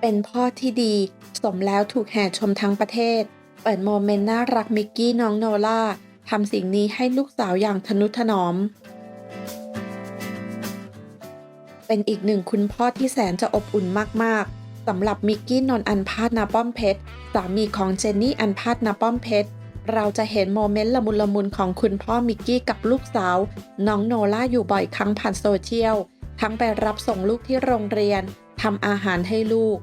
เป็นพ่อที่ดี สมแล้วถูกแห่ชมทั้งประเทศ เปิดโมเมนต์น่ารักมิกกี้น้องโนล่าทำสิ่งนี้ให้ลูกสาวอย่างทนุถนอม เป็นอีกหนึ่งคุณพ่อที่แสนจะอบอุ่นมาก ๆสำหรับมิกกี้นนอันพาดนาป้อมเพชร สามีของเจนนี่อันพาดนาป้อมเพชร เราจะเห็นโมเมนต์ละมุนละมุนของคุณพ่อมิกกี้กับลูกสาว น้องโนล่าอยู่บ่อยครั้งผ่านโซเชียล ทั้งไปรับส่งลูกที่โรงเรียนทำอาหารให้ลูก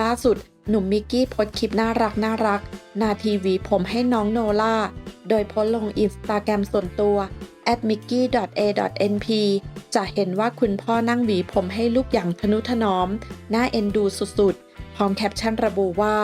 ล่าสุดหนุ่มมิกกี้โพสคลิปน่ารักน่ารัก นาทีวีผมให้น้องโนล่า โดยโพสลงอินสตาแกรมส่วนตัว @mickey.a.np จะเห็นว่าคุณพ่อนั่งหวีผมให้ลูกอย่างทนุถนอม น่าเอ็นดูสุดๆ พร้อมแคปชั่นระบุว่า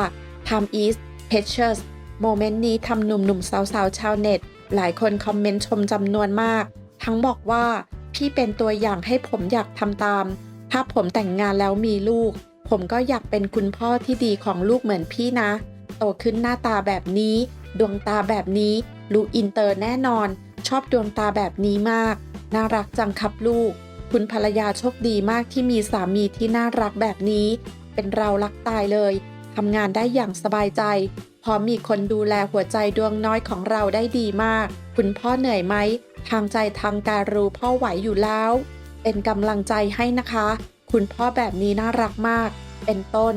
Time is precious โมเมนต์นี้ทำหนุ่มๆสาวๆชาวเน็ต หลายคนคอมเมนต์ชมจำนวนมาก ทั้งบอกว่า พี่เป็นตัวอย่างให้ผมอยากทำตาม ถ้าผมแต่งงานแล้วมีลูก ผมก็อยากเป็นคุณพ่อที่ดีของลูกเหมือนพี่นะ โตขึ้นหน้าตาแบบนี้ ดวงตาแบบนี้ลูกอินเตอร์แน่นอน ชอบดวงตาแบบนี้มาก น่ารักจังครับลูก คุณภรรยาโชคดีมากที่มีสามีที่น่ารักแบบนี้ เป็นเรารักตายเลย ทำงานได้อย่างสบายใจพราะมีคนดูแลหัวใจดวงน้อยของเราได้ดีมาก คุณพ่อเหนื่อยไหม ทางใจทางการรู้พ่อไหวอยู่แล้ว เป็นกำลังใจให้นะคะ คุณพ่อแบบนี้น่ารักมาก เป็นต้น